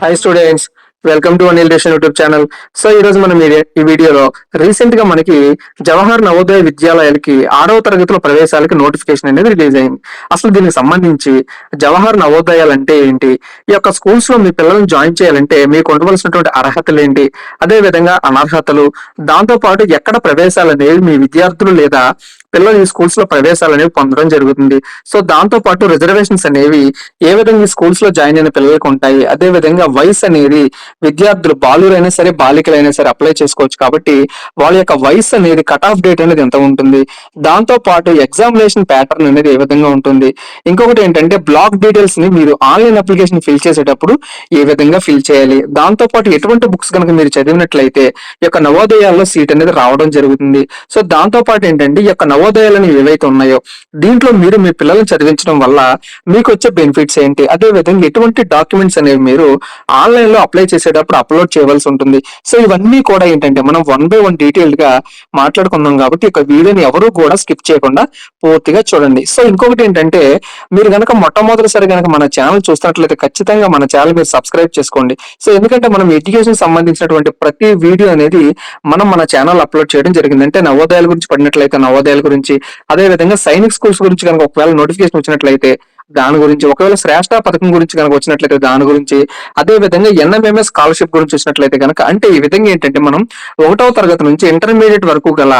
Hi students welcome to Anil ration YouTube channel so ఈ రోజు మనం ఈ- ఈ వీడియోలో రీసెంట్గా మనకి జవహర్ నవోదయ విద్యాలయాలకి ఆరవ తరగతిలో ప్రవేశాలకి నోటిఫికేషన్ అనేది రిలీజ్ అయింది. అసలు దీనికి సంబంధించి జవహర్ నవోదయాలు అంటే ఏంటి? ఈ యొక్క స్కూల్స్లో మీ పిల్లల్ని జాయిన్ చేయాలంటే మీకు ఉండవలసినటువంటి అర్హతలు ఏంటి? అదే విధంగా అనర్హతలు దాంతో పాటు ఎక్కడ ప్రవేశాలు అనేవి మీ విద్యార్థులు లేదా పిల్లలు ఈ స్కూల్స్లో ప్రవేశాలు అనేవి పొందడం జరుగుతుంది. సో దాంతో పాటు రిజర్వేషన్స్ అనేవి ఏ విధంగా ఈ స్కూల్స్లో జాయిన్ అయిన పిల్లలకు ఉంటాయి? అదే విధంగా వయసు అనేది విద్యార్థులు బాలురైనా సరే బాలికలైనా సరే అప్లై చేసుకోవచ్చు కాబట్టి వాళ్ళ యొక్క వయసు అనేది కట్ ఆఫ్ డేట్ అనేది ఎంత ఉంటుంది? దాంతో పాటు ఎగ్జామినేషన్ ప్యాటర్న్ అనేది ఏ విధంగా ఉంటుంది? ఇంకొకటి ఏంటంటే బ్లాక్ డీటెయిల్స్ని మీరు ఆన్లైన్ అప్లికేషన్ ఫిల్ చేసేటప్పుడు ఏ విధంగా ఫిల్ చేయాలి? దాంతో పాటు ఎటువంటి బుక్స్ కనుక మీరు చదివినట్లయితే ఈ యొక్క నవోదయాల్లో సీట్ అనేది రావడం జరుగుతుంది. సో దాంతో పాటు ఏంటంటే ఈ యొక్క నవోదయాలని ఏవైతే ఉన్నాయో దీంట్లో మీరు మీ పిల్లల్ని చదివించడం వల్ల మీకు వచ్చే బెనిఫిట్స్ ఏంటి? అదే విధంగా ఎటువంటి డాక్యుమెంట్స్ అనేవి మీరు ఆన్లైన్లో అప్లై చేసేటప్పుడు అప్లోడ్ చేయవలసి ఉంటుంది. సో ఇవన్నీ కూడా ఏంటంటే మనం వన్ బై వన్ డీటెయిల్డ్గా మాట్లాడుకుందాం కాబట్టి ఒక వీడియోని ఎవరు కూడా స్కిప్ చేయకుండా పూర్తిగా చూడండి. సో ఇంకొకటి ఏంటంటే మీరు గనక మొట్టమొదటిసారి గనక మన ఛానల్ చూస్తున్నట్లయితే ఖచ్చితంగా మన ఛానల్ మీరు సబ్స్క్రైబ్ చేసుకోండి. సో ఎందుకంటే మనం ఎడ్యుకేషన్ సంబంధించినటువంటి ప్రతి వీడియో అనేది మనం మన ఛానల్ అప్లోడ్ చేయడం జరిగింది. అంటే నవోదయాల గురించి పడినట్లయితే నవోదయాల గురించి. అదే విధంగా సైనిక్ స్కూల్స్ గురించి కనుక ఒకవేళ నోటిఫికేషన్ వచ్చినట్లయితే దాని గురించి ఒకవేళ శ్రేష్ట పథకం గురించి కనుక వచ్చినట్లయితే దాని గురించి అదే విధంగా ఎన్ఎంఎంఎస్ స్కాలర్షిప్ గురించి వచ్చినట్లయితే కనుక అంటే ఈ విధంగా ఏంటంటే మనం ఒకటవ తరగతి నుంచి ఇంటర్మీడియట్ వరకు గల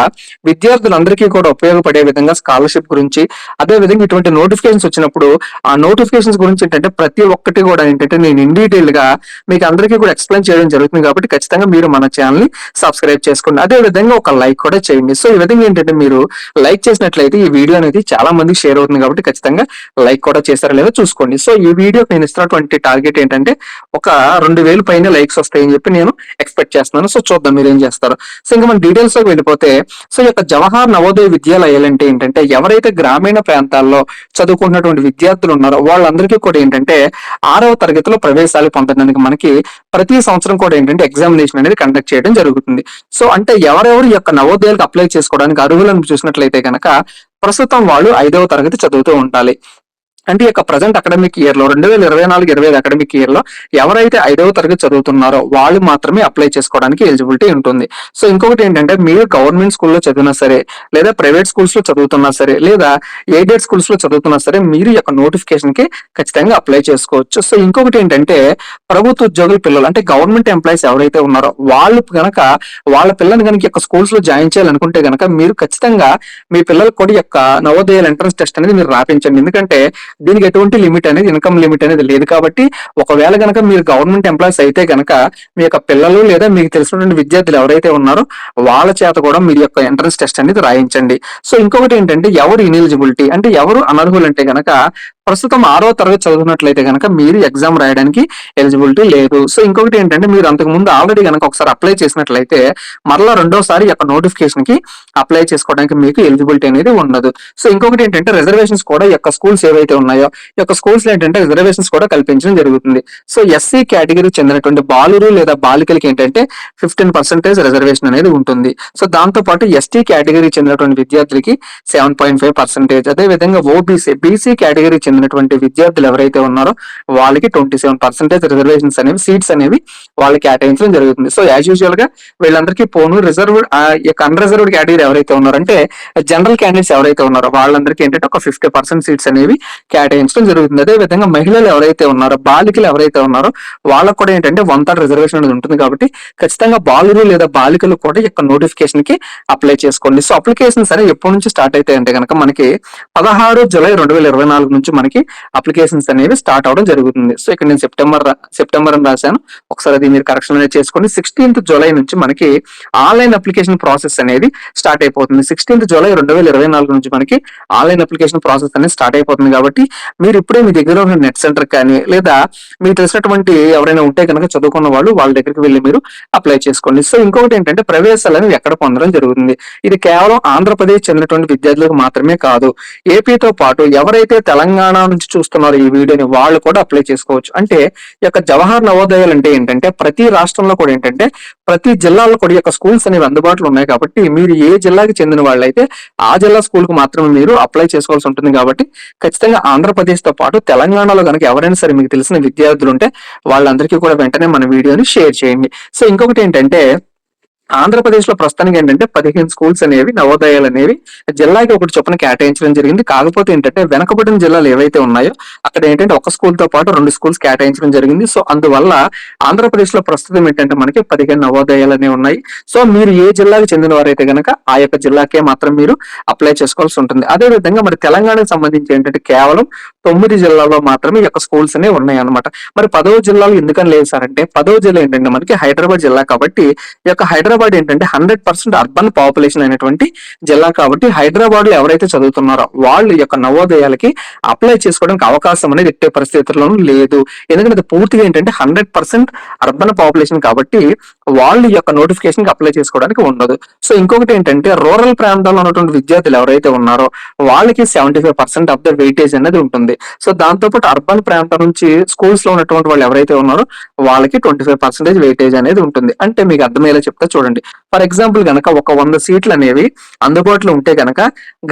విద్యార్థులందరికీ కూడా ఉపయోగపడే విధంగా స్కాలర్షిప్ గురించి అదే విధంగా ఇటువంటి నోటిఫికేషన్స్ వచ్చినప్పుడు ఆ నోటిఫికేషన్స్ గురించి ఏంటంటే ప్రతి ఒక్కటి కూడా ఏంటంటే నేను ఇన్ డీటెయిల్గా మీకు అందరికీ కూడా ఎక్స్ప్లెయిన్ చేయడం జరుగుతుంది కాబట్టి ఖచ్చితంగా మీరు మన ఛానల్ని సబ్స్క్రైబ్ చేసుకోండి. అదే విధంగా ఒక లైక్ కూడా చేయండి. సో ఈ విధంగా ఏంటంటే మీరు లైక్ చేసినట్లయితే ఈ వీడియో అనేది చాలా మందికి షేర్ అవుతుంది కాబట్టి ఖచ్చితంగా లైక్ కూడా చేస్తారా లేదో చూసుకోండి. సో ఈ వీడియో నేను ఇస్తున్నటువంటి టార్గెట్ ఏంటంటే ఒక రెండు వేలు పైన లైక్స్ వస్తాయని చెప్పి నేను ఎక్స్పెక్ట్ చేస్తున్నాను. సో చూద్దాం మీరు ఏం చేస్తారు. సో ఇంకా మన డీటెయిల్స్లోకి వెళ్ళిపోతే సో ఈ యొక్క జవహర్ నవోదయ విద్యాలయాలు అంటే ఏంటంటే ఎవరైతే గ్రామీణ ప్రాంతాల్లో చదువుకుంటున్నటువంటి విద్యార్థులు ఉన్నారో వాళ్ళందరికీ కూడా ఏంటంటే ఆరవ తరగతిలో ప్రవేశాలు పొందడానికి మనకి ప్రతి సంవత్సరం కూడా ఏంటంటే ఎగ్జామినేషన్ అనేది కండక్ట్ చేయడం జరుగుతుంది. సో అంటే ఎవరెవరు ఈ యొక్క నవోదయాలకు అప్లై చేసుకోవడానికి అర్హులను చూసినట్లయితే కనుక ప్రస్తుతం వాళ్ళు ఐదవ తరగతి చదువుతూ ఉండాలి. అంటే ఈ యొక్క ప్రజెంట్ అకాడమిక్ ఇయర్లో రెండు వేల ఇరవై నాలుగు ఇరవై ఐదు అకాడమిక్ ఇయర్లో ఎవరైతే ఐదవ తరగతి చదువుతున్నారో వాళ్ళు మాత్రమే అప్లై చేసుకోవడానికి ఎలిజిబిలిటీ ఉంటుంది. సో ఇంకొకటి ఏంటంటే మీరు గవర్నమెంట్ స్కూల్లో చదివినా సరే లేదా ప్రైవేట్ స్కూల్స్లో చదువుతున్నా సరే లేదా ఎయిడెడ్ స్కూల్స్లో చదువుతున్నా సరే మీరు యొక్క నోటిఫికేషన్కి ఖచ్చితంగా అప్లై చేసుకోవచ్చు. సో ఇంకొకటి ఏంటంటే ప్రభుత్వ ఉద్యోగుల పిల్లలు అంటే గవర్నమెంట్ ఎంప్లాయీస్ ఎవరైతే ఉన్నారో వాళ్ళు కనుక వాళ్ళ పిల్లల్ని కనుక యొక్క స్కూల్స్లో జాయిన్ చేయాలనుకుంటే గనక మీరు ఖచ్చితంగా మీ పిల్లలకు కూడా యొక్క నవోదయాల ఎంట్రన్స్ టెస్ట్ అనేది మీరు రాపించండి. ఎందుకంటే దీనికి ఎటువంటి లిమిట్ అనేది ఇన్కమ్ లిమిట్ అనేది లేదు కాబట్టి ఒకవేళ గనక మీరు గవర్నమెంట్ ఎంప్లాయీస్ అయితే గనక మీ యొక్క పిల్లలు లేదా మీకు తెలిసినటువంటి విద్యార్థులు ఎవరైతే ఉన్నారో వాళ్ళ చేత కూడా మీరు యొక్క ఎంట్రన్స్ టెస్ట్ అనేది రాయించండి. సో ఇంకొకటి ఏంటంటే ఎవరు ఇనెలిజిబిలిటీ అంటే ఎవరు అనర్హులు అంటే గనక ప్రస్తుతం ఆరో తరగతి చదువుతున్నట్లయితే కనుక మీరు ఎగ్జామ్ రాయడానికి ఎలిజిబిలిటీ లేదు. సో ఇంకొకటి ఏంటంటే మీరు అంతకు ముందు ఆల్రెడీ కనుక ఒకసారి అప్లై చేసినట్లయితే మరలా రెండోసారి యొక్క నోటిఫికేషన్కి అప్లై చేసుకోవడానికి మీకు ఎలిజిబిలిటీ అనేది ఉండదు. సో ఇంకొకటి ఏంటంటే రిజర్వేషన్స్ కూడా యొక్క స్కూల్స్ ఏవైతే ఉన్నాయో యొక్క స్కూల్స్ ఏంటంటే రిజర్వేషన్స్ కూడా కల్పించడం జరుగుతుంది. సో ఎస్సీ కేటగిరీకి చెందినటువంటి బాలురు లేదా బాలికలకి ఏంటంటే ఫిఫ్టీన్ పర్సెంటేజ్ రిజర్వేషన్ అనేది ఉంటుంది. సో దాంతో పాటు ఎస్టీ కేటగిరీకి చెందినటువంటి విద్యార్థులకి సెవెన్ పాయింట్ ఫైవ్ పర్సెంటేజ్ అదే విధంగా ఓబీసీ బీసీ కేటగిరీకి చెందినటువంటి విద్యార్థులు ఎవరైతే ఉన్నారో వాళ్ళకి ట్వంటీ సెవెన్ పర్సెంటేజ్ రిజర్వేషన్స్ అనేవి సీట్స్ అనేవి వాళ్ళకి కేటాయించడం జరుగుతుంది. సో యాజ్ యూజువల్గా వీళ్ళందరికీ పోను రిజర్వ్డ్ అన్ రిజర్వ్డ్ కేటగిరీ ఎవరైతే ఉన్నారో అంటే జనరల్ క్యాండిడేట్స్ ఎవరైతే ఉన్నారో వాళ్ళందరికీ ఏంటంటే ఒక ఫిఫ్టీ పర్సెంట్ సీట్స్ అనేవి కేటాయించడం జరుగుతుంది. అదే విధంగా మహిళలు ఎవరైతే ఉన్నారో బాలికలు ఎవరైతే ఉన్నారో వాళ్ళకు కూడా ఏంటంటే వన్ థర్డ్ రిజర్వేషన్ అనేది ఉంటుంది కాబట్టి ఖచ్చితంగా బాలురు లేదా బాలికలు కూడా యొక్క నోటిఫికేషన్కి అప్లై చేసుకోండి. సో అప్లికేషన్స్ సరే ఎప్పటి నుంచి స్టార్ట్ అయితే అంటే కనుక మనకి పదహారు జూలై రెండు వేల ఇరవై నాలుగు నుంచి మనకి అప్లికేషన్స్ అనేవి స్టార్ట్ అవడం జరుగుతుంది. సో ఇక్కడ నేను సెప్టెంబర్ సెప్టెంబర్ అని రాశాను. ఒకసారి అది మీరు కరెక్షన్ అనేది చేసుకోండి. సిక్స్టీన్త్ జూలై నుంచి మనకి ఆన్లైన్ అప్లికేషన్ ప్రాసెస్ అనేది స్టార్ట్ అయిపోతుంది. సిక్స్టీన్త్ జూలై రెండు వేల ఇరవై నాలుగు నుంచి మనకి ఆన్లైన్ అప్లికేషన్ ప్రాసెస్ అనేది స్టార్ట్ అయిపోతుంది కాబట్టి మీరు ఇప్పుడే మీ దగ్గర ఉన్న నెట్ సెంటర్ కానీ లేదా మీకు తెలిసినటువంటి ఎవరైనా ఉంటే కనుక చదువుకున్న వాళ్ళు వాళ్ళ దగ్గరికి వెళ్ళి మీరు అప్లై చేసుకోండి. సో ఇంకొకటి ఏంటంటే ప్రవేశాలు అనేవి ఎక్కడ పొందడం జరుగుతుంది? ఇది కేవలం ఆంధ్రప్రదేశ్ చెందినటువంటి విద్యార్థులకు మాత్రమే కాదు. ఏపీతో పాటు ఎవరైతే తెలంగాణ తెలంగాణ నుంచి చూస్తున్నారు ఈ వీడియోని వాళ్ళు కూడా అప్లై చేసుకోవచ్చు. అంటే ఈ యొక్క జవహర్ నవోదయాలు అంటే ఏంటంటే ప్రతి రాష్ట్రంలో కూడా ఏంటంటే ప్రతి జిల్లాలో కూడా ఈ యొక్క స్కూల్స్ అనేవి అందుబాటులో ఉన్నాయి కాబట్టి మీరు ఏ జిల్లాకి చెందిన వాళ్ళైతే ఆ జిల్లా స్కూల్కి మాత్రమే మీరు అప్లై చేసుకోవాల్సి ఉంటుంది కాబట్టి ఖచ్చితంగా ఆంధ్రప్రదేశ్తో పాటు తెలంగాణలో కనుక ఎవరైనా సరే మీకు తెలిసిన విద్యార్థులు ఉంటే వాళ్ళందరికీ కూడా వెంటనే మన వీడియోని షేర్ చేయండి. సో ఇంకొకటి ఏంటంటే ఆంధ్రప్రదేశ్లో ప్రస్తుతానికి ఏంటంటే పదిహేను స్కూల్స్ అనేవి నవోదయాలు అనేవి జిల్లాకి ఒకటి చొప్పున కేటాయించడం జరిగింది. కాకపోతే ఏంటంటే వెనకబడిన జిల్లాలు ఏవైతే ఉన్నాయో అక్కడ ఏంటంటే ఒక స్కూల్తో పాటు రెండు స్కూల్స్ కేటాయించడం జరిగింది. సో అందువల్ల ఆంధ్రప్రదేశ్లో ప్రస్తుతం ఏంటంటే మనకి పదిహేను నవోదయాలు అనేవి ఉన్నాయి. సో మీరు ఏ జిల్లాకి చెందిన వారైతే గనక ఆ యొక్క జిల్లాకే మాత్రం మీరు అప్లై చేసుకోవాల్సి ఉంటుంది. అదే విధంగా మరి తెలంగాణకు సంబంధించి ఏంటంటే కేవలం తొమ్మిది జిల్లాల్లో మాత్రమే ఈ యొక్క స్కూల్స్ అనేవి ఉన్నాయి అనమాట మరి పదవ జిల్లాలు ఎందుకని లేదు సార్ అంటే పదవ జిల్లా ఏంటంటే మనకి హైదరాబాద్ జిల్లా కాబట్టి ఈ యొక్క హైదరాబాద్ ఏంటంటే హండ్రెడ్ పర్సెంట్ అర్బన్ పాపులేషన్ అయినటువంటి జిల్లా కాబట్టి హైదరాబాద్లో ఎవరైతే చదువుతున్నారో వాళ్ళు యొక్క నవోదయాలకి అప్లై చేసుకోవడానికి అవకాశం అనేది ఎట్టే పరిస్థితుల్లోనూ లేదు. ఎందుకంటే అది పూర్తిగా ఏంటంటే హండ్రెడ్ పర్సెంట్ అర్బన్ పాపులేషన్ కాబట్టి వాళ్ళ యొక్క నోటిఫికేషన్కి అప్లై చేసుకోవడానికి ఉండదు. సో ఇంకొకటి ఏంటంటే రూరల్ ప్రాంతాల్లో ఉన్నటువంటి విద్యార్థులు ఎవరైతే ఉన్నారో వాళ్ళకి seventy five percent of the weightage అనేది ఉంటుంది. సో దాంతో పాటు అర్బన్ ప్రాంతం నుంచి స్కూల్స్లో ఉన్నటువంటి వాళ్ళు ఎవరైతే ఉన్నారో వాళ్ళకి ట్వంటీ ఫైవ్ పర్సెంటేజ్ వెయిటేజ్ అనేది ఉంటుంది. అంటే మీకు అర్థమయ్యేలా చెప్తే చూడండి. ఫర్ ఎగ్జాంపుల్ గనక ఒక వంద సీట్లు అనేవి అందుబాటులో ఉంటే గనక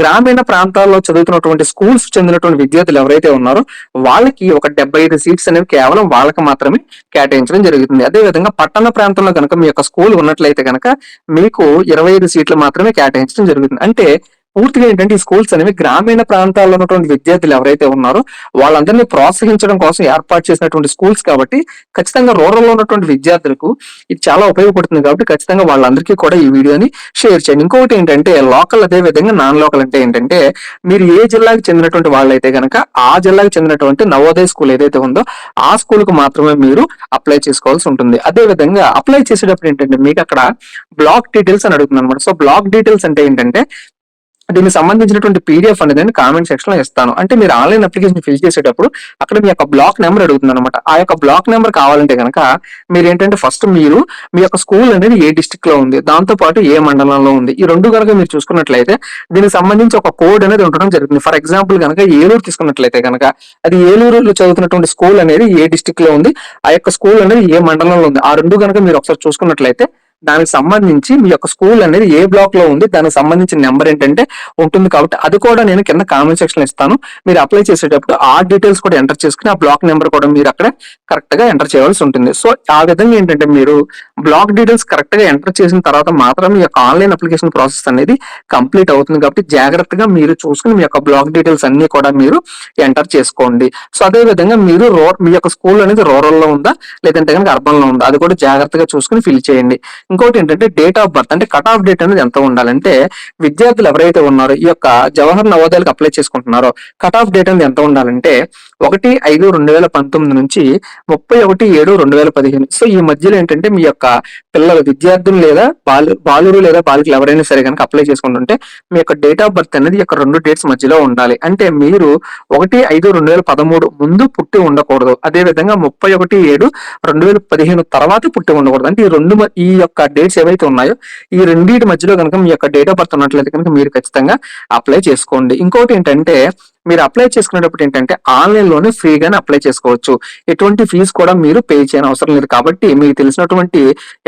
గ్రామీణ ప్రాంతాల్లో చదువుతున్నటువంటి స్కూల్స్ చెందినటువంటి విద్యార్థులు ఎవరైతే ఉన్నారో వాళ్ళకి ఒక డెబ్బై ఐదు సీట్స్ అనేవి కేవలం వాళ్ళకి మాత్రమే కేటాయించడం జరుగుతుంది. అదే విధంగా పట్టణ ప్రాంతంలో కనుక మీ యొక్క స్కూల్ ఉన్నట్లయితే కనుక మీకు ఇరవై ఐదు సీట్లు మాత్రమే కేటాయించడం జరుగుతుంది. అంటే పూర్తిగా ఏంటంటే ఈ స్కూల్స్ అనేవి గ్రామీణ ప్రాంతాల్లో ఉన్నటువంటి విద్యార్థులు ఎవరైతే ఉన్నారో వాళ్ళందరినీ ప్రోత్సహించడం కోసం ఏర్పాటు చేసినటువంటి స్కూల్స్ కాబట్టి ఖచ్చితంగా రూరల్లో ఉన్నటువంటి విద్యార్థులకు ఇది చాలా ఉపయోగపడుతుంది కాబట్టి ఖచ్చితంగా వాళ్ళందరికీ కూడా ఈ వీడియోని షేర్ చేయండి. ఇంకొకటి ఏంటంటే లోకల్ అదే విధంగా నాన్ లోకల్ అంటే ఏంటంటే మీరు ఏ జిల్లాకి చెందినటువంటి వాళ్ళైతే కనుక ఆ జిల్లాకి చెందినటువంటి నవోదయ స్కూల్ ఏదైతే ఉందో ఆ స్కూల్కు మాత్రమే మీరు అప్లై చేసుకోవాల్సి ఉంటుంది. అదే విధంగా అప్లై చేసేటప్పుడు ఏంటంటే మీకు అక్కడ బ్లాక్ డీటెయిల్స్ అని అడుగుతుంది అనమాట సో బ్లాక్ డీటెయిల్స్ అంటే ఏంటంటే దీనికి సంబంధించినటువంటి పీడిఎఫ్ అనేది నేను కామెంట్ సెక్షన్లో ఇస్తాను. అంటే మీరు ఆన్లైన్ అప్లికేషన్ ఫిల్ చేసేటప్పుడు అక్కడ మీ యొక్క బ్లాక్ నెంబర్ అడుగుతుంది అనమాట ఆ యొక్క బ్లాక్ నెంబర్ కావాలంటే కనుక మీరు ఏంటంటే ఫస్ట్ మీరు మీ యొక్క స్కూల్ అనేది ఏ డిస్టిక్లో ఉంది దాంతో పాటు ఏ మండలంలో ఉంది. ఈ రెండు కనుక మీరు చూసుకున్నట్లయితే దీనికి సంబంధించి ఒక కోడ్ అనేది ఉండడం జరుగుతుంది. ఫర్ ఎగ్జాంపుల్ కనుక ఏలూరు తీసుకున్నట్లయితే కనుక అది ఏలూరులో చదువుతున్నటువంటి స్కూల్ అనేది ఏ డిస్టిక్లో ఉంది ఆ యొక్క స్కూల్ అనేది ఏ మండలంలో ఉంది. ఆ రెండు కనుక మీరు ఒకసారి చూసుకున్నట్లయితే దానికి సంబంధించి మీ యొక్క స్కూల్ అనేది ఏ బ్లాక్లో ఉంది దానికి సంబంధించిన నెంబర్ ఏంటంటే ఉంటుంది కాబట్టి అది కూడా నేను కింద కామెంట్ సెక్షన్ ఇస్తాను. మీరు అప్లై చేసేటప్పుడు ఆ డీటెయిల్స్ కూడా ఎంటర్ చేసుకుని ఆ బ్లాక్ నెంబర్ కూడా మీరు అక్కడ కరెక్ట్గా ఎంటర్ చేయాల్సి ఉంటుంది. సో ఆ విధంగా ఏంటంటే మీరు బ్లాక్ డీటెయిల్స్ కరెక్ట్గా ఎంటర్ చేసిన తర్వాత మాత్రం మీ యొక్క ఆన్లైన్ అప్లికేషన్ ప్రాసెస్ అనేది కంప్లీట్ అవుతుంది కాబట్టి జాగ్రత్తగా మీరు చూసుకుని మీ యొక్క బ్లాక్ డీటెయిల్స్ అన్ని కూడా మీరు ఎంటర్ చేసుకోండి. సో అదే విధంగా మీరు రో మీ యొక్క స్కూల్ అనేది రూరల్లో ఉందా లేదంటే కనుక అర్బన్లో ఉందా అది కూడా జాగ్రత్తగా చూసుకుని ఫిల్ చేయండి. ఇంకోటి ఏంటంటే డేట్ ఆఫ్ బర్త్ అంటే కట్ ఆఫ్ డేట్ అనేది ఎంత ఉండాలంటే విద్యార్థులు ఎవరైతే ఉన్నారో ఈ యొక్క జవహర్ నవోదయాలకు అప్లై చేసుకుంటున్నారో కట్ ఆఫ్ డేట్ అనేది ఎంత ఉండాలంటే ఒకటి ఐదు రెండు వేల పంతొమ్మిది నుంచి ముప్పై ఒకటి ఏడు రెండు వేల పదిహేను. సో ఈ మధ్యలో ఏంటంటే మీ యొక్క పిల్లలు విద్యార్థులు లేదా బాలు బాలురు లేదా బాలికలు ఎవరైనా సరే కనుక అప్లై చేసుకుంటుంటే మీ యొక్క డేట్ ఆఫ్ బర్త్ అనేది ఇక్కడ యొక్క రెండు డేట్స్ మధ్యలో ఉండాలి. అంటే మీరు ఒకటి ఐదు రెండు వేల పదమూడు ముందు పుట్టి ఉండకూడదు. అదే విధంగా ముప్పై ఒకటి ఏడు రెండు వేల పదిహేను తర్వాత పుట్టి ఉండకూడదు. అంటే ఈ రెండు ఈ యొక్క డేట్స్ ఏవైతే ఉన్నాయో ఈ రెండింటి మధ్యలో కనుక మీ యొక్క డేట్ ఆఫ్ బర్త్ ఉన్నట్లయితే కనుక మీరు ఖచ్చితంగా అప్లై చేసుకోండి. ఇంకోటి ఏంటంటే మీరు అప్లై చేసుకునేటప్పుడు ఏంటంటే ఆన్లైన్లోనే ఫ్రీగానే అప్లై చేసుకోవచ్చు. ఎటువంటి ఫీజు కూడా మీరు పే చేయని అవసరం లేదు. కాబట్టి మీకు తెలిసినటువంటి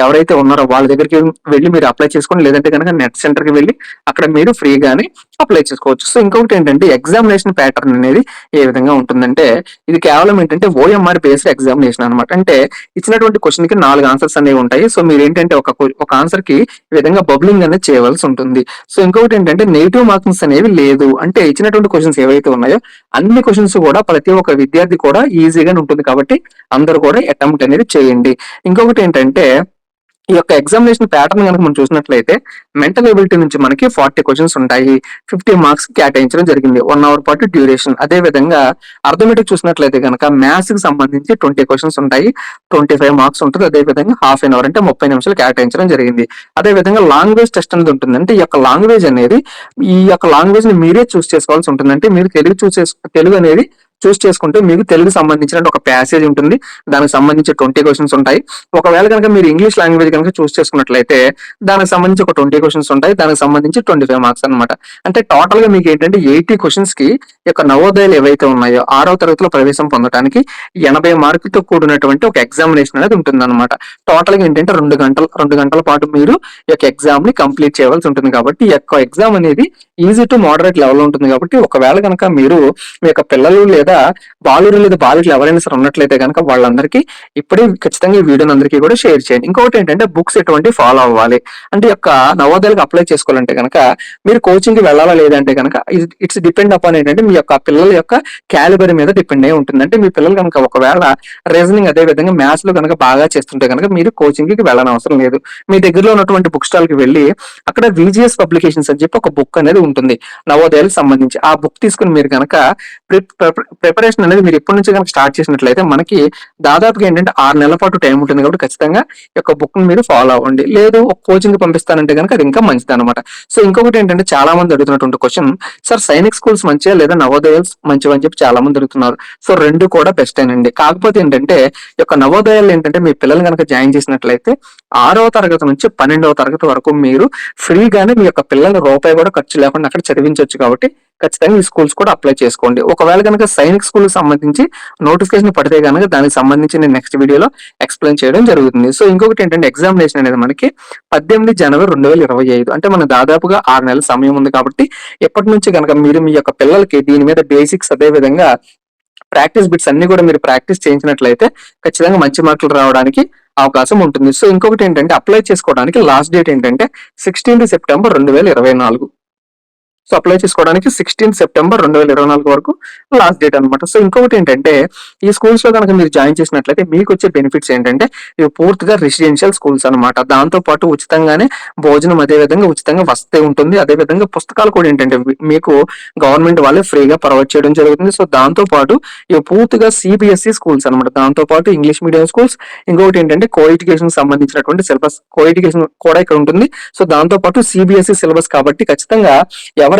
ఎవరైతే ఉన్నారో వాళ్ళ దగ్గరికి వెళ్ళి మీరు అప్లై చేసుకోండి లేదంటే కనుక నెట్ సెంటర్కి వెళ్ళి అక్కడ మీరు ఫ్రీగానే అప్లై చేసుకోవచ్చు. సో ఇంకొకటి ఏంటంటే ఎగ్జామినేషన్ ప్యాటర్న్ అనేది ఏ విధంగా ఉంటుందంటే ఇది కేవలం ఏంటంటే ఓఎంఆర్ బేస్డ్ ఎగ్జామినేషన్ అన్నమాట. అంటే ఇచ్చినటువంటి క్వశ్చన్కి నాలుగు ఆన్సర్స్ అనేవి ఉంటాయి. సో మీరు ఏంటంటే ఒక ఒక ఆన్సర్కి ఈ విధంగా బబ్లింగ్ అనేది చేయవలసి ఉంటుంది. సో ఇంకొకటి ఏంటంటే నెగిటివ్ మార్క్స్ అనేవి లేదు. అంటే ఇచ్చినటువంటి క్వశ్చన్స్ ఏవైతే ఉన్నాయో అన్ని క్వశ్చన్స్ కూడా ప్రతి ఒక్క విద్యార్థి కూడా ఈజీగానే ఉంటుంది కాబట్టి అందరూ కూడా అటెంప్ట్ అనేది చేయండి. ఇంకొకటి ఏంటంటే ఈ యొక్క ఎగ్జామినేషన్ ప్యాటర్న్ కనుక మనం చూసినట్లయితే మెంటల్ ఎబిలిటీ నుంచి మనకి ఫార్టీ క్వశ్చన్స్ ఉంటాయి. ఫిఫ్టీ మార్క్స్ కేటాయించడం జరిగింది. వన్ అవర్ పాటు డ్యూరేషన్ అదే విధంగా అర్థమెటిక్ చూసినట్లయితే కనుక మ్యాథ్స్కి సంబంధించి ట్వంటీ క్వశ్చన్స్ ఉంటాయి. ట్వంటీ ఫైవ్ మార్క్స్ ఉంటుంది. అదే విధంగా హాఫ్ అన్ అవర్ అంటే ముప్పై నిమిషాలు కేటాయించడం జరిగింది. అదే విధంగా లాంగ్వేజ్ టెస్ట్ అనేది ఉంటుంది అంటే ఈ యొక్క లాంగ్వేజ్ అనేది ఈ యొక్క లాంగ్వేజ్ని మీరే చూస్ చేసుకోవాల్సి ఉంటుంది అంటే మీరు తెలుగు చూసే తెలుగు అనేది చూస్ చేసుకుంటే మీకు తెలుగు సంబంధించిన ఒక ప్యాసేజ్ ఉంటుంది. దానికి సంబంధించి ట్వంటీ క్వశ్చన్స్ ఉంటాయి. ఒకవేళ కనుక మీరు ఇంగ్లీష్ లాంగ్వేజ్ కనుక చూస్ చేసుకున్నట్లయితే దానికి సంబంధించి ఒక ట్వంటీ క్వశ్చన్స్ ఉంటాయి. దానికి సంబంధించి ట్వంటీ ఫైవ్ మార్క్స్ అనమాట అంటే టోటల్గా మీకు ఏంటంటే ఎయిటీ క్వశ్చన్స్కి యొక్క నవోదయాలు ఏవైతే ఉన్నాయో ఆరవ తరగతిలో ప్రవేశం పొందడానికి ఎనభై మార్కులతో కూడినటువంటి ఒక ఎగ్జామినేషన్ అనేది ఉంటుంది అనమాట టోటల్గా ఏంటంటే రెండు గంటలు రెండు గంటల పాటు మీరు ఈ యొక్క ఎగ్జామ్ని కంప్లీట్ చేయవలసి ఉంటుంది కాబట్టి ఈ యొక్క ఎగ్జామ్ అనేది ఈజీ టు మోడరేట్ లెవెల్ ఉంటుంది కాబట్టి ఒకవేళ కనుక మీరు మీ యొక్క పిల్లలు లేదా బాలురు లేదా బాలికలు ఎవరైనా సరే ఉన్నట్లయితే కనుక వాళ్ళందరికీ ఇప్పుడే ఖచ్చితంగా ఈ వీడియోని అందరికీ కూడా షేర్ చేయండి. ఇంకొకటి ఏంటంటే బుక్స్ ఎటువంటి ఫాలో అవ్వాలి. అంటే యొక్క నవోదయాలకు అప్లై చేసుకోవాలంటే కనుక మీరు కోచింగ్కి వెళ్ళాలా లేదంటే కనుక ఇట్స్ డిపెండ్ అపాన్ ఏంటంటే మీ యొక్క పిల్లల యొక్క క్యాలిబరీ మీద డిపెండ్ అయి ఉంటుంది. అంటే మీ పిల్లలు కనుక ఒకవేళ రీజనింగ్ అదే విధంగా మ్యాథ్స్లో కనుక బాగా చేస్తుంటే కనుక మీరు కోచింగ్కి వెళ్ళని అవసరం లేదు. మీ దగ్గరలో ఉన్నటువంటి బుక్ స్టాల్కి వెళ్ళి అక్కడ విజిఎస్ పబ్లికేషన్స్ అని చెప్పి ఒక బుక్ అనేది ఉంటుంది. నవోదయాలకు సంబంధించి ఆ బుక్ తీసుకుని మీరు కనుక ప్రిపరేషన్ అనేది మీరు ఎప్పటి నుంచి కనుక స్టార్ట్ చేసినట్లయితే మనకి దాదాపుగా ఏంటంటే ఆరు నెలల పాటు టైం ఉంటుంది కాబట్టి ఖచ్చితంగా ఈ యొక్క బుక్ మీరు ఫాలో అవ్వండి. లేదు ఒక కోచింగ్ పంపిస్తానంటే కనుక అది ఇంకా మంచిది అనమాట సో ఇంకొకటి ఏంటంటే చాలా మంది అడుగుతున్నటువంటి క్వశ్చన్ సార్ సైనిక్ స్కూల్స్ మంచిగా లేదా నవోదయాలు మంచివి? అని చెప్పి చాలా మంది అడుగుతున్నారు. సో రెండు కూడా బెస్ట్ అండి కాకపోతే ఏంటంటే ఈ యొక్క నవోదయాలు ఏంటంటే మీ పిల్లలు కనుక జాయిన్ చేసినట్లయితే ఆరవ తరగతి నుంచి పన్నెండవ తరగతి వరకు మీరు ఫ్రీగానే మీ యొక్క పిల్లల రూపాయి కూడా ఖర్చు లేకుండా అక్కడ చదివించవచ్చు కాబట్టి ఖచ్చితంగా ఈ స్కూల్స్ కూడా అప్లై చేసుకోండి. ఒకవేళ కనుక సైనిక్ స్కూల్ సంబంధించి నోటిఫికేషన్ పడితే కనుక దానికి సంబంధించి నేను నెక్స్ట్ వీడియోలో ఎక్స్ప్లెయిన్ చేయడం జరుగుతుంది. సో ఇంకొకటి ఏంటంటే ఎగ్జామినేషన్ అనేది మనకి పద్దెనిమిది జనవరి రెండు వేల ఇరవై ఐదు అంటే మన దాదాపుగా ఆరు నెలల సమయం ఉంది కాబట్టి ఎప్పటి నుంచి కనుక మీరు మీ యొక్క పిల్లలకి దీని మీద బేసిక్స్ అదే విధంగా ప్రాక్టీస్ బిట్స్ అన్ని కూడా మీరు ప్రాక్టీస్ చేయించినట్లయితే ఖచ్చితంగా మంచి మార్కులు రావడానికి అవకాశం ఉంటుంది. సో ఇంకొకటి ఏంటంటే అప్లై చేసుకోవడానికి లాస్ట్ డేట్ ఏంటంటే సిక్స్టీన్త్ సెప్టెంబర్ రెండు వేల ఇరవై నాలుగు. సో అప్లై చేసుకోవడానికి సిక్స్టీన్ సెప్టెంబర్ రెండు వేల ఇరవై నాలుగు వరకు లాస్ట్ డేట్ అనమాట సో ఇంకొకటి ఏంటంటే ఈ స్కూల్స్లో కనుక మీరు జాయిన్ చేసినట్లయితే మీకు వచ్చే బెనిఫిట్స్ ఏంటంటే ఇవి పూర్తిగా రెసిడెన్షియల్ స్కూల్స్ అనమాట దాంతో పాటు ఉచితంగానే భోజనం అదే విధంగా ఉచితంగా వస్తే ఉంటుంది. అదే విధంగా పుస్తకాలు కూడా ఏంటంటే మీకు గవర్నమెంట్ వాళ్ళే ఫ్రీగా ప్రొవైడ్ చేయడం జరుగుతుంది. సో దాంతో పాటు ఇవి పూర్తిగా సిబిఎస్ఈ స్కూల్స్ అనమాట దాంతో పాటు ఇంగ్లీష్ మీడియం స్కూల్స్ ఇంకొకటి ఏంటంటే కో ఎడ్యుకేషన్ సంబంధించినటువంటి సిలబస్ కో ఎడ్యుకేషన్ కూడా ఇక్కడ ఉంటుంది. సో దాంతో పాటు సిబిఎస్ఈ సిలబస్ కాబట్టి ఖచ్చితంగా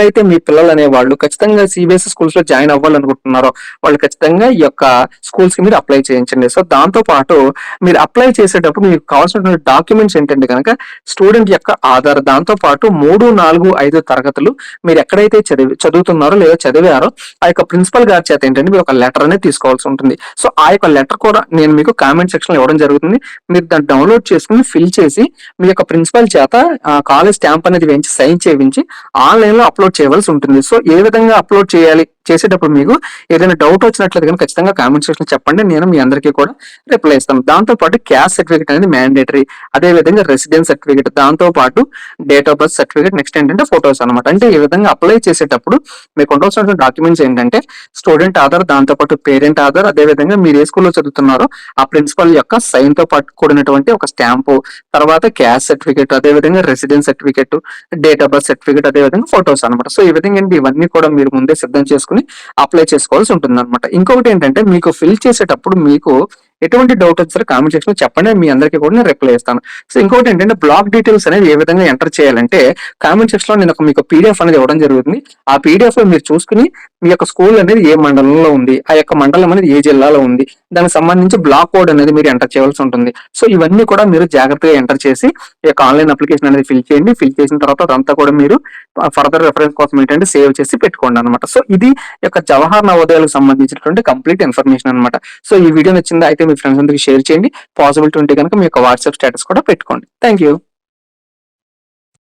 ఎవరైతే మీ పిల్లలు అనే వాళ్ళు ఖచ్చితంగా సిబిఎస్ఈ స్కూల్స్లో జాయిన్ అవ్వాలనుకుంటున్నారో వాళ్ళు ఖచ్చితంగా ఈ యొక్క స్కూల్స్కి మీరు అప్లై చేయించండి. సో దాంతో పాటు మీరు అప్లై చేసేటప్పుడు మీకు కావాల్సినటువంటి డాక్యుమెంట్స్ ఏంటంటే కనుక స్టూడెంట్ యొక్క ఆధార్ దాంతో పాటు మూడు నాలుగు ఐదు తరగతులు మీరు ఎక్కడైతే చదివి చదువుతున్నారో లేదా చదివారో ఆ యొక్క ప్రిన్సిపల్ గారి చేత ఏంటంటే మీరు ఒక లెటర్ అనేది తీసుకోవాల్సి ఉంటుంది. సో ఆ యొక్క లెటర్ కూడా నేను మీకు కామెంట్ సెక్షన్లో ఇవ్వడం జరుగుతుంది. మీరు దాన్ని డౌన్లోడ్ చేసుకుని ఫిల్ చేసి మీ యొక్క ప్రిన్సిపల్ చేత కాలేజ్ స్టాంప్ అనేది వేయించి సైన్ చేయించి ఆన్లైన్లో అప్లోడ్ చేయవలసి ఉంటుంది. సో ఏ విధంగా అప్లోడ్ చేయాలి? చేసేటప్పుడు మీకు ఏదైనా డౌట్ వచ్చినట్లయితే కానీ ఖచ్చితంగా కామెంట్ సెక్షన్ చెప్పండి. నేను మీ అందరికీ కూడా రిప్లై ఇస్తాను. దాంతో పాటు క్యాస్ట్ సర్టిఫికేట్ అనేది మ్యాండేటరీ అదే విధంగా రెసిడెన్స్ సర్టిఫికేట్ దాంతో పాటు date of birth certificate next ఏంటంటే ఫొటోస్ అనమాట అంటే ఈ విధంగా అప్లై చేసేటప్పుడు మీకు ఉండవలసిన డాక్యుమెంట్స్ ఏంటంటే స్టూడెంట్ ఆధార్ దాంతో పాటు పేరెంట్ ఆధార్ అదే విధంగా మీరు ఏ స్కూల్లో చదువుతున్నారో ఆ ప్రిన్సిపల్ యొక్క సైన్తో పాటు కూడినటువంటి ఒక స్టాంపు తర్వాత క్యాస్ట్ సర్టిఫికేట్ అదే విధంగా residence certificate date of birth certificate అదే విధంగా ఫొటోస్ అనమాట సో ఈ విధంగా ఇవన్నీ కూడా మీరు ముందే సిద్ధం చేసుకుని అప్లై చేసుకోవాల్సి ఉంటుంది అనమాట ఇంకొకటి ఏంటంటే మీకు ఫిల్ చేసేటప్పుడు మీకు ఎటువంటి డౌట్ వచ్చినా కామెంట్ సెక్షన్ చెప్పండి మీ అందరికీ కూడా నేను రిప్లై ఇస్తాను సో ఇంకోటి ఏంటంటే బ్లాక్ డీటెయిల్స్ అనేది ఏ విధంగా ఎంటర్ చేయాలంటే కామెంట్ సెక్షన్లో నేను ఒక మీకు పీడిఎఫ్ అనేది ఇవ్వడం జరుగుతుంది. ఆ పీడిఎఫ్లో మీరు చూసుకుని మీ యొక్క స్కూల్ అనేది ఏ మండలంలో ఉంది ఆ యొక్క మండలం అనేది ఏ జిల్లాలో ఉంది దానికి సంబంధించి బ్లాక్ కోడ్ అనేది మీరు ఎంటర్ చేయవలసి ఉంటుంది. సో ఇవన్నీ కూడా మీరు జాగ్రత్తగా ఎంటర్ చేసి ఈ యొక్క ఆన్లైన్ అప్లికేషన్ అనేది ఫిల్ చేయండి. ఫిల్ చేసిన తర్వాత అదంతా కూడా మీరు ఫర్దర్ రెఫరెన్స్ కోసం ఏంటంటే సేవ్ చేసి పెట్టుకోండి అనమాట సో ఇది యొక్క జవహర్ నవోదయాలకు సంబంధించినటువంటి కంప్లీట్ ఇన్ఫర్మేషన్ అనమాట సో ఈ వీడియో నచ్చిందా? అయితే మీ ఫ్రెండ్స్ అందరికి షేర్ చేయండి. పాసిబిలిటీ ఉంటే కనుక మీ యొక్క వాట్సాప్ స్టేటస్ కూడా పెట్టుకోండి. Thank you